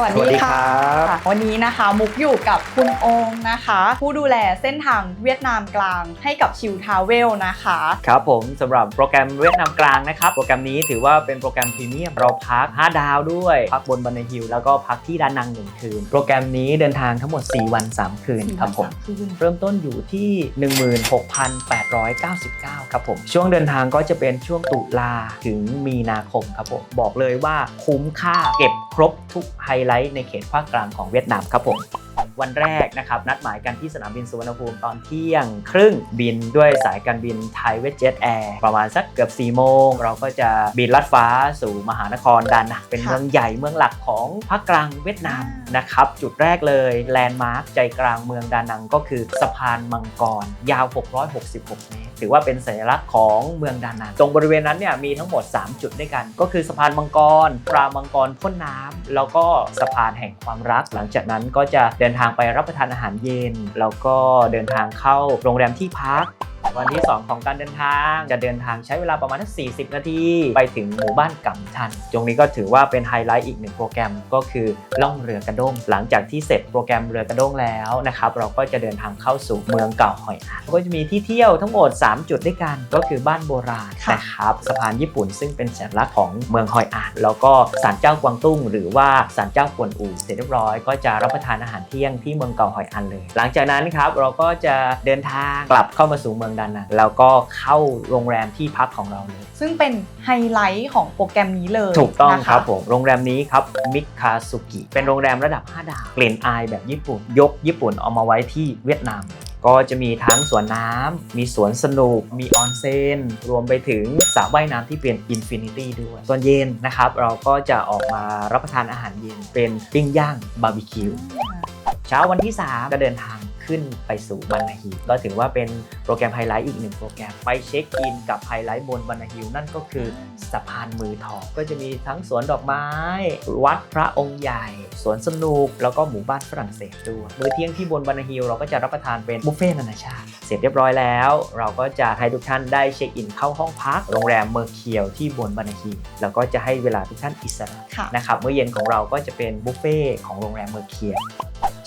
สวัสสวัสดีดีค่ะครับวันนี้นะคะมุกอยู่กับคุณโอมนะคะ ผู้ดูแลเส้นทางเวียดนามกลางให้กับชิวทาวเวลนะคะ ครับผมสำหรับโปรแกรมเวียดนามกลางนะครับ โปรแกรมนี้ถือว่าเป็นโปรแกรมพรีเมียมเราพัก 5 ดาวด้วย พักบนบันไดฮิลแล้วก็พักที่ดานัง1คืน โปรแกรมนี้เดินทางทั้งหมด 4 วัน 3 คืนครับผมคืนเริ่มต้นอยู่ที่ 16,899 ครับผม ช่วงเดินทางก็จะเป็นช่วงตุลาถึงมีนาคมครับผมบอกเลยว่าคุ้มค่าเก็บครบทุกไฮไลท์ในเขตภาคกลางของเวียดนามครับผม วันแรกนะครับนัดหมายกันที่สนามบินสุวรรณภูมิตอนเที่ยง ครึ่งบินด้วยสายการบินไทยเวทเจ็ตแอร์ประมาณสักเกือบ4โมง เราก็จะบินลัดฟ้าสู่มหานครดานังเป็นค่ะเมืองใหญ่เมืองหลักของภาคกลางเวียดนามอ่านนะครับจุดแรกเลยแลนด์มาร์คใจกลางเมืองดานังก็คือสะพานมังกร ยาว 666 เมตรถือว่าเป็นสัญลักษณ์ของเมืองดานังตรงบริเวณนั้นเนี่ยมีทั้งหมด 3 จุดด้วยกัน ก็คือสะพานมังกรปลามังกรพ่นน้ำแล้วก็สะพานแห่งความรัก หลังจากนั้นก็จะเดินทางไปรับประทานอาหารเย็น แล้วก็เดินทางเข้าโรงแรมที่พัก วันที่ 2 ของการเดินทาง จะเดินทางใช้เวลาประมาณสัก40 นาที ไปถึงหมู่บ้านกำทัน ตรงนี้ก็ถือว่าเป็นไฮไลท์อีกหนึ่งโปรแกรมก็คือล่องเรือกระด้ง หลังจากที่เสร็จโปรแกรมเรือกระด้งแล้วนะครับเราก็จะเดินทางเข้าสู่เมืองเก่าหอยอันก็จะมีที่เที่ยวทั้งหมด 3 จุดด้วยกัน ก็คือบ้านโบราณค่ะนะครับสะพานญี่ปุ่นซึ่งเป็นสัญลักษณ์ของเมืองหอยอันแล้วก็ศาลเจ้ากวางตุ้ง หรือว่าศาลเจ้ากวนอูเสร็จเรียบร้อยก็จะรับประทานอาหารเที่ยงที่เมืองเก่าหอยอันเลย หลังจากนั้นครับเราก็จะเดินทางกลับเข้ามาสู่เมืองดานังแล้วก็เข้าโรงแรมที่พักของเราเลยซึ่งเป็นไฮไลท์ของโปรแกรมนี้เลยถูกต้องนะะครับผมโรงแรมนี้ครับมิคาสุกิเป็นโรงแรมระดับ 5 ดาวกลิ่นอายแบบญี่ปุ่น ยกญี่ปุ่นเอามาไว้ที่เวียดนามก็จะมีทั้งสวนน้ำ มีสวนสนุก มีออนเซน รวมไปถึงสระว่ายน้ำที่เป็นอินฟินิตี้ด้วย ส่วนเย็นนะครับ เราก็จะออกมารับประทานอาหารเย็นเป็นปิ้งย่างบาร์บีคิว เช้าวันที่ 3 ก็เดินทาง ขึ้นไปสู่บันนาฮิลก็ถือว่าเป็นโปรแกรมไฮไลท์อีกหนึ่งโปรแกรมไปเช็คอินกับไฮไลท์บนบันนาฮิลนั่นก็คือสะพานมือทองก็จะมีทั้งสวนดอกไม้ วัดพระองค์ใหญ่ สวนสนุก แล้วก็หมู่บ้านฝรั่งเศสด้วยมื้อเที่ยงที่บนบันนาฮิลเราก็จะรับประทานเป็นบุฟเฟ่ต์นานาชาติเสร็จเรียบร้อยแล้ว เราก็จะให้ทุกท่านได้เช็คอินเข้าห้องพักโรงแรมเมอร์เคียวที่บนบันนาฮิลแล้วก็จะให้เวลาทุกท่านอิสระค่ะนะครับเมื่อเย็นของเราก็จะเป็นบุฟเฟ่ต์ของโรงแรมเมอร์เคีย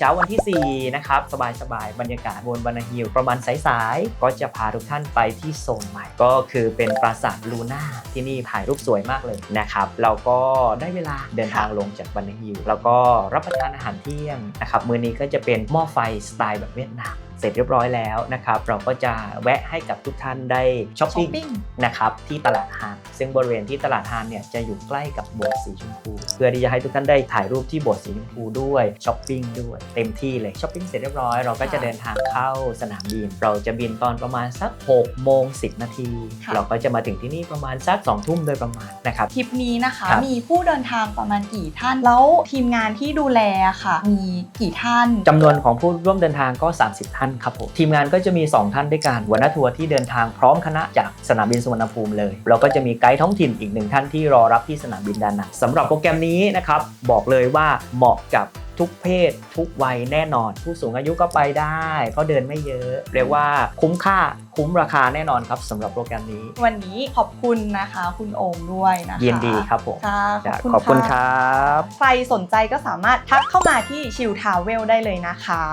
เช้าวันที่ 4 นะครับ สบายๆบรรยากาศบนบานาฮิลประมาณสายๆ ก็จะพาทุกท่านไปที่โซนใหม่ ก็คือเป็นปราสาทลูน่าที่นี่ถ่ายรูปสวยมากเลยนะครับเราก็ได้เวลาเดินทางลงจากบานาฮิลแล้วก็รับประทานอาหารเที่ยงนะครับมื้อนี้ก็จะเป็นหม้อไฟสไตล์แบบเวียดนาม เสร็จเรียบร้อยแล้วนะครับ เราก็จะแวะให้กับทุกท่านได้ช้อปช้อปิ้ปงปิ้งนะครับที่ตลาดฮานซึ่งบริเวณที่ตลาดฮานเนี่ยจะอยู่ใกล้กับโบสถ์สีชมพู เพื่อที่จะให้ทุกท่านได้ถ่ายรูปที่โบสถ์สีชมพูด้วยช้อปปิ้งด้วย เต็มที่เลยช้อปปิ้งเสร็จเรียบร้อยเราก็จะเดินทางเข้าสนามบิน เราจะบินตอนประมาณสัก6โมง10 นาที ค่ะ เราก็จะมาถึงที่นี่ประมาณสัก2ทุ่มโดยประมาณนะครับ ทริปนี้นะคะครับ มีผู้เดินทางประมาณกี่ท่าน แล้วทีมงานที่ดูแลค่ะ มีกี่ท่าน จำนวนของผู้ร่วมเดินทางก็ 30 ท่านครับผมทีมงานก็จะมี 2 ท่านด้วยกันหัวหน้าทัวร์ที่เดินทางพร้อมคณะจากสนามบินสุวรรณภูมิเลย เราก็จะมีไกด์ท้องถิ่นอีกหนึ่งท่านที่รอรับที่สนามบินดานังสำหรับโปรแกรมนี้นะครับบอกเลยว่าเหมาะกับทุกเพศ ทุกวัยแน่นอน ผู้สูงอายุก็ไปได้ เพราะเดินไม่เยอะ เรียกว่าคุ้มค่าคุ้มราคาแน่นอนครับสำหรับโปรแกรมนี้ วันนี้ขอบคุณนะคะคุณโอมด้วยนะคะยินดีครับผมค่ะจ้ะขอบคุณขอบคุณคค่ะรับ ใครสนใจก็สามารถทักเข้ามาที่ชิวทาวเวลได้เลยนะคะ